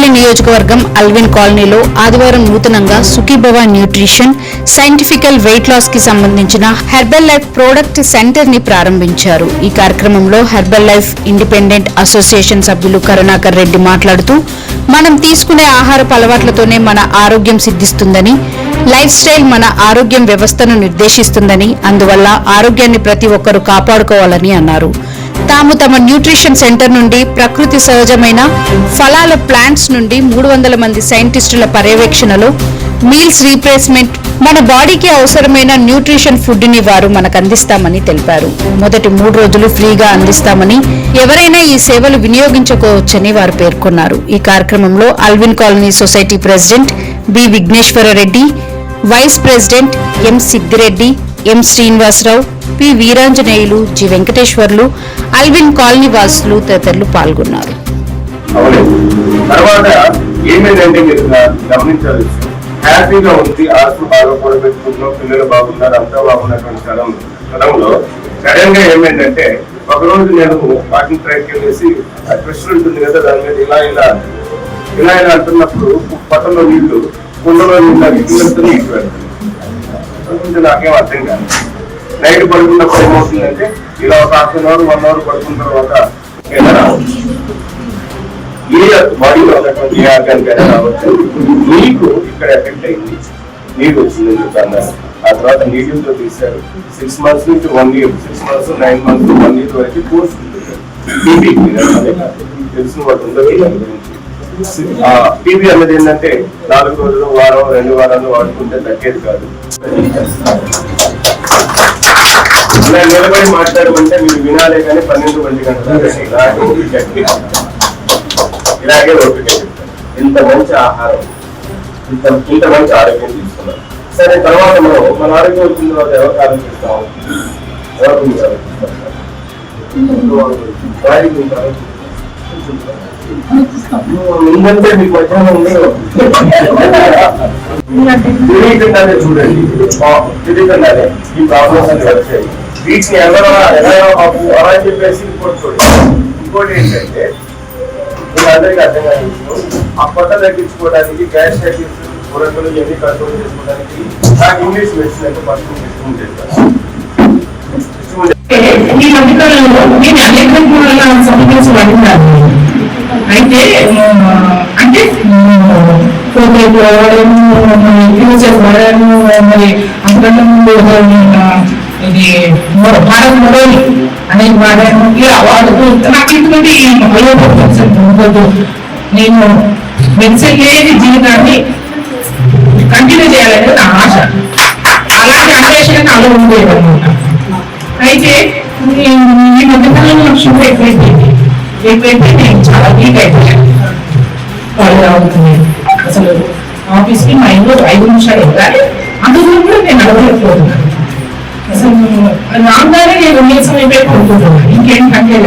సత్తుపల్లి నియోజకవర్గం అల్విన్ కాలనీలో ఆదివారం నూతనంగా సుఖీభవ న్యూట్రిషన్ సైంటిఫికల్ వెయిట్ లాస్కి సంబంధించిన హెర్బల్ లైఫ్ ప్రోడక్ట్ సెంటర్ని ప్రారంభించారు. ఈ కార్యక్రమంలో హెర్బల్ లైఫ్ ఇండిపెండెంట్ అసోసియేషన్ సభ్యులు కరుణాకర్ రెడ్డి మాట్లాడుతూ మనం తీసుకునే ఆహారపు అలవాట్లతోనే మన ఆరోగ్యం సిద్ధిస్తుందని లైఫ్ స్టైల్ మన ఆరోగ్యం వ్యవస్థను నిర్దేశిస్తుందని అందువల్ల ఆరోగ్యాన్ని ప్రతి ఒక్కరూ కాపాడుకోవాలని అన్నారు. తాము తమ న్యూట్రిషన్ సెంటర్ నుండి ప్రకృతి సహజమైన ఫలాల ప్లాంట్స్ నుండి మూడు వందల మంది సైంటిస్టుల పర్యవేక్షణలో మీల్స్ రీప్లేస్మెంట్ మన బాడీకి అవసరమైన న్యూట్రిషన్ ఫుడ్ని వారు మనకు అందిస్తామని తెలిపారు. మొదటి మూడు రోజులు ఫ్రీగా అందిస్తామని ఎవరైనా ఈ సేవలు వినియోగించుకోవచ్చని వారు పేర్కొన్నారు. ఈ కార్యక్రమంలో Allwyn colony society president B Vighneswara Reddy vice president M Siddireddy M Srinivasarao P Veeranjaneyulu G Venkateswarlu Allwyn colony వాసులు తదితరులు పాల్గొన్నారు. తర్వాత ఏమైందంటే మీరు గమనించాలి. హ్యాపీగా ఉంది ఆస్తులు బాగా కూడబెట్టుకుంటున్నాం పిల్లలు బాగున్నారు అంతా బాగున్నటువంటి స్థలం స్థలంలో సడన్గా ఏమైందంటే ఒక రోజు నేను వాకింగ్ ట్రైక్ వెళ్ళేసి ఆ ట్విస్టర్ ఉంటుంది కదా దాని మీద ఇలా ఇలా ఇలా ఇలా అంటున్నప్పుడు పట్టణంలో నీళ్ళు కుండలో నీళ్ళు అది నీళ్ళు నాకేం అర్థం కాదు. నైట్ పడుకున్నప్పుడు ఏమవుతుందంటే ఇలా ఒక half an hour one hour పడుకున్న తర్వాత ఏదైనా బాడీలో ఉన్నటువంటి రావచ్చు నీకు ఇక్కడ ఎఫెక్ట్ అయింది నీరు వచ్చిందని చెప్పాను ఆ తర్వాత నీటితో తీశారు. సిక్స్ మంత్స్ నుంచి one year six months nine months one year వరకు కోర్స్ తెలిసిన వాటి ఉందో దాని అన్నది ఏంటంటే నాలుగు రోజులు వారం రెండు వారాలు వాడుకుంటే తగ్గేది కాదు. నిలబడి మాట్లాడమంటే మీరు వినాలే కానీ పన్నెండు మంది గంటలు ఇలాగే ఓపిక ఇంత మంచి ఆహారం ఇంత ఇంత మంచి ఆరోగ్యం తీసుకున్నాం సరే తర్వాత మనం మన ఆరోగ్యం వచ్చిన తర్వాత ఎవరికి ఆలోచిస్తాం ఎవరి గురించి ఆలోచిస్తాం వారి గురించి ఆలోచిస్తాం. ముందంటే మీకు మధ్యాహ్నం తెలియకుండానే చూడండి. తెలియకుండానే ఈ ప్రాబ్లమ్స్ అన్ని వచ్చాయి. వీటిని ఎవరు ఎలా అలా చెప్పేసి ఇంకోటి చూడండి ఇంకోటి ఏంటంటే మీకు అర్థం కాని ఆ కొత్త తగ్గించుకోవడానికి గ్యాస్ తగ్గించు కూరకులు ఇవన్నీ కంట్రోల్ చేసుకోవడానికి నాకు ఇంగ్లీష్ మెడిసిన్ అయితే ఫస్ట్ ఇష్టం చేస్తాను ఈ మధ్యకాలంలో నేను అనేక కూడా సమస్యలు అడిగినాను అయితే అంటే ఫోటోలు ఫ్యూచర్ వాడాను మరి అంతకంటే ముందు ఆ, ఇది మొ- అనేది వాడాను ఇలా వాడుతూ నాకు ఇటువంటి ఉండదు నేను మెడిసిన్ లేని జీవితాన్ని కంటిన్యూ చేయాలనేది నా ఆశ. అలాంటి అన్వేషణ నాలో ఉండేది అయితే ఈ ఈ మధ్యకాలంలో నాకు షుగర్ ఎక్కువైపోయింది ఎక్కువైతే నేను చాలా వీక్ అయిపోయాను. వాళ్ళు అవుతుంది అసలు ఆఫీస్కి మా ఇంట్లో ఐదు నిమిషాలు వెళ్ళాలి. అందులో కూడా నేను అడగలేకపోతున్నాను అసలు రాగానే నేను నీరసం అయిపోయి పడుకుంటున్నాను ఇంకేం పని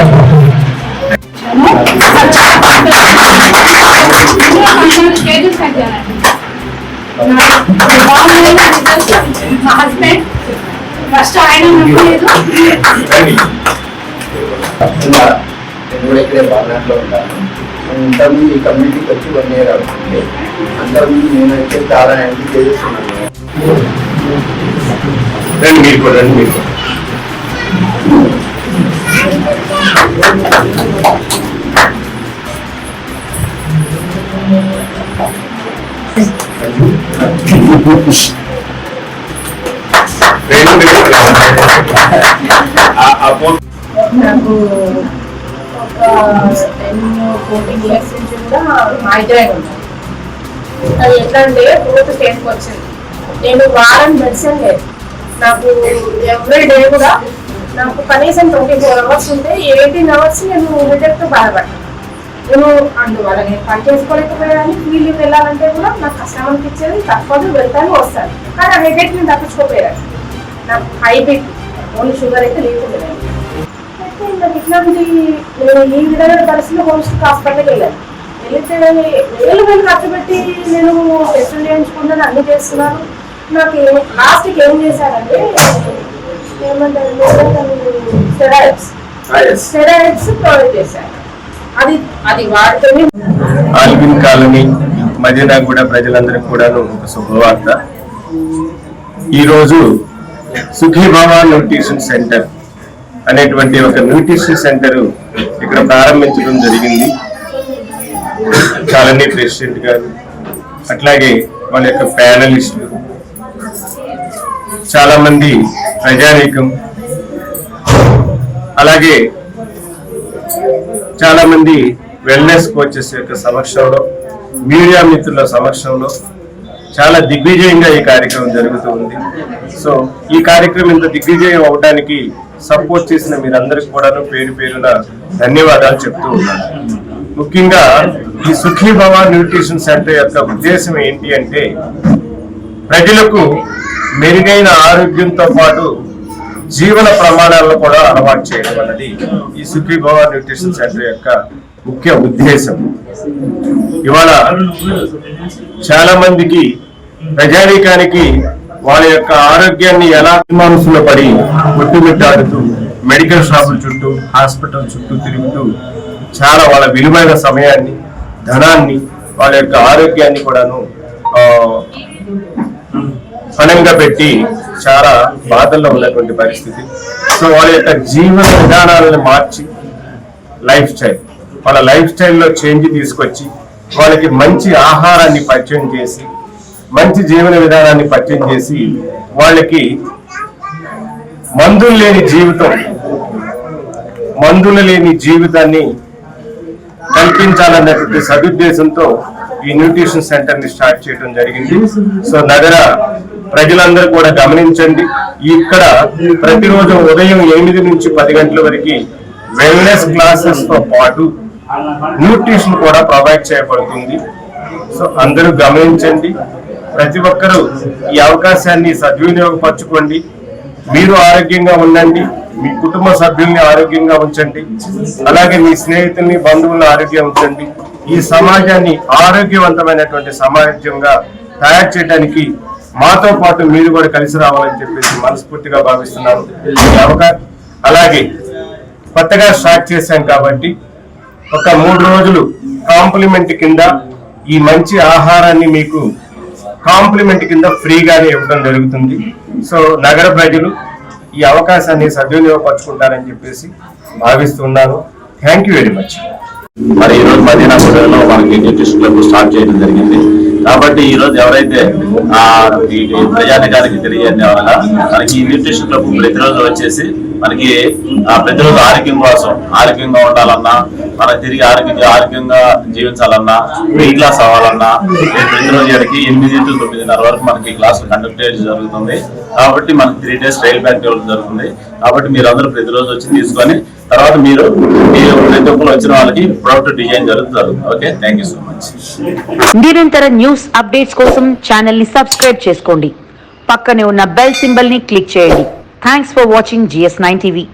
మా హస్బెండ్ ఫస్ట్ ఆయన నేను కూడా ఇక్కడే బాగాట్లో ఉన్నాను ఈ కమ్యూనిటీకి వచ్చి వన్ ఇయర్ అవుతుంది నేనైతే చాలా యాంటీ చేస్తున్నాను రండి మీరు కూడా రండి మీరు నాకు ఒక టెన్ ఫోర్టీన్ ఇయర్స్ నుంచి కూడా మైగ్రైన్ ఉంది. అది ఎట్లా అంటే ఫోర్త్ స్టేజ్కి వచ్చింది. నేను వారం మెడిసిన్ లేదు. నాకు ఎవ్రీ డే కూడా నాకు కనీసం ట్వంటీ ఫోర్ అవర్స్ ఉంటే ఎయిటీన్ అవర్స్ నేను హెడేక్తో బాధపడ్డాను. నేను అందువల్ల నేను పని చేసుకోలేకపోయాను ఫీల్డ్కి వెళ్ళాలంటే కూడా నాకు కష్టం అనిపించేది తప్పదు వెళ్తాను వస్తాను. కానీ ఆ హెడేక్ నేను తప్పించుకోపోయాను. నాకు హై బీపీ ఓన్లీ షుగర్ అయితే లేకపోయాను అయితే నాకు ఇట్లాంటి నేను ఈ విధమైన పరిస్థితిలో హోమ్స్టిక్ హాస్పిటల్కి వెళ్ళాను. వెళ్ళితే వేలు వేలు ఖర్చు పెట్టి నేను టెస్టులు చేయించుకున్నాను అన్ని చేస్తున్నాను. నాకు లాస్ట్కి ఏం చేశారంటే స్టెరాయిడ్స్. స్టెరాయిడ్స్ ప్రొవైడ్ చేశారు. అది అది వాడితేనే ఆల్విన్ కాలనీ మదీనా కూడా ప్రజలందరికీ కూడాను ఒక శుభవార్త. ఈరోజు సుఖీభావ న్యూట్రిషన్ సెంటర్ అనేటువంటి ఒక న్యూట్రిషన్ సెంటర్ ఇక్కడ ప్రారంభించడం జరిగింది. కాలనీ ప్రెసిడెంట్ గారు అట్లాగే వాళ్ళ యొక్క ప్యానలిస్టులు చాలా మంది ప్రజానీకం అలాగే చాలా మంది వెల్నెస్ కోచెస్ యొక్క సమక్షంలో మీడియా మిత్రుల సమక్షంలో చాలా దిగ్విజయంగా ఈ కార్యక్రమం జరుగుతూ ఉంది. సో ఈ కార్యక్రమం ఇంత దిగ్విజయం అవడానికి సపోర్ట్ చేసిన మీరందరికి కూడా పేరు పేరున ధన్యవాదాలు చెప్తూ ఉన్నాను. ముఖ్యంగా ఈ సుఖీభవ న్యూట్రిషన్ సెంటర్ యొక్క ఉద్దేశం ఏంటి అంటే ప్రజలకు మెరుగైన ఆరోగ్యంతో పాటు జీవన ప్రమాణాలను కూడా అలవాటు చేయడం అన్నది ఈ సుఖీ భవ న్యూట్రిషన్ సెంటర్ యొక్క ముఖ్య ఉద్దేశం. ఇవాళ చాలా మందికి ప్రజానీకానికి వాళ్ళ యొక్క ఆరోగ్యాన్ని ఎలా మనసులో పడి ముట్టుమిట్టాడుతూ మెడికల్ షాపుల చుట్టూ హాస్పిటల్ చుట్టూ తిరుగుతూ చాలా వాళ్ళ విలువైన సమయాన్ని ధనాన్ని వాళ్ళ యొక్క ఆరోగ్యాన్ని కూడాను పణంగా పెట్టి చాలా బాధల్లో ఉన్నటువంటి పరిస్థితి. సో వాళ్ళ యొక్క జీవన విధానాలను మార్చి లైఫ్ స్టైల్ వాళ్ళ లైఫ్ స్టైల్లో చేంజ్ తీసుకొచ్చి వాళ్ళకి మంచి ఆహారాన్ని పరిచయం చేసి మంచి జీవన విధానాన్ని పరిచయం చేసి వాళ్ళకి మందులు లేని జీవితం మందులు లేని జీవితాన్ని కల్పించాలన్నటువంటి సదుద్దేశంతో ఈ న్యూట్రిషన్ సెంటర్ని స్టార్ట్ చేయడం జరిగింది. సో నగర ప్రజలందరూ కూడా గమనించండి. ఇక్కడ ప్రతిరోజు ఉదయం ఎనిమిది నుంచి పది గంటల వరకు వెల్నెస్ క్లాసెస్తో పాటు న్యూట్రిషన్ కూడా ప్రొవైడ్ చేయబడుతుంది. సో అందరూ గమనించండి. ప్రతి ఒక్కరూ ఈ అవకాశాన్ని సద్వినియోగపరచుకోండి. మీరు ఆరోగ్యంగా ఉండండి. మీ కుటుంబ సభ్యుల్ని ఆరోగ్యంగా ఉంచండి. అలాగే మీ స్నేహితుల్ని బంధువులను ఆరోగ్యంగా ఉంచండి. ఈ సమాజాన్ని ఆరోగ్యవంతమైనటువంటి సమాజంగా తయారు చేయడానికి మాతో పాటు మీరు కూడా కలిసి రావాలని చెప్పేసి మనస్ఫూర్తిగా భావిస్తున్నాను అవకాశం అలాగే కొత్తగా స్టార్ట్ చేశాం కాబట్టి ఒక మూడు రోజులు కాంప్లిమెంట్ కింద ఈ మంచి ఆహారాన్ని మీకు కాంప్లిమెంట్ కింద ఫ్రీగానే ఇవ్వడం జరుగుతుంది. సో నగర ప్రజలు ఈ అవకాశాన్ని సద్వినియోగపరచుకుంటారని చెప్పేసి భావిస్తున్నాను. థ్యాంక్ యూ వెరీ మచ్ మరి ఈ రోజు మదీనా హోటల్లో మనకి న్యూట్రిషన్ క్లబ్ స్టార్ట్ చేయడం జరిగింది. కాబట్టి ఈ రోజు ఎవరైతే ఆ ప్రజానికానికి తెలియజేయడం వల్ల మనకి ఈ న్యూట్రిషన్ క్లబ్ ప్రతిరోజు వచ్చేసి మనకి ఆ ప్రతిరోజు ఆరోగ్యం కోసం ఆరోగ్యంగా ఉండాలన్నా మనం తిరిగి ఆరోగ్యంగా ఆరోగ్యంగా జీవించాలన్నా వెయిట్ లాస్ అవ్వాలన్నా ప్రతిరోజు ఇక్కడికి ఎనిమిది టు తొమ్మిదిన్నర వరకు మనకి క్లాసులు కండక్ట్ చేయడం జరుగుతుంది. కాబట్టి మనకి త్రీ డేస్ రైల్ బ్యాక్ ఇవ్వడం జరుగుతుంది. కాబట్టి మీరు అందరూ ప్రతిరోజు వచ్చి తీసుకొని తర్వాత మీరు మీరు ప్రతి ఒక్కరు వచ్చిన వాళ్ళకి ప్రొడక్ట్ డిజైన్ జరుగుతుంది okay thank you so much నిరంతర న్యూస్ అప్డేట్స్ కోసం ఛానల్ని సబ్స్క్రైబ్ చేసుకోండి. పక్కనే ఉన్న బెల్ సింబల్ని క్లిక్ చేయండి. Thanks for watching GS nine TV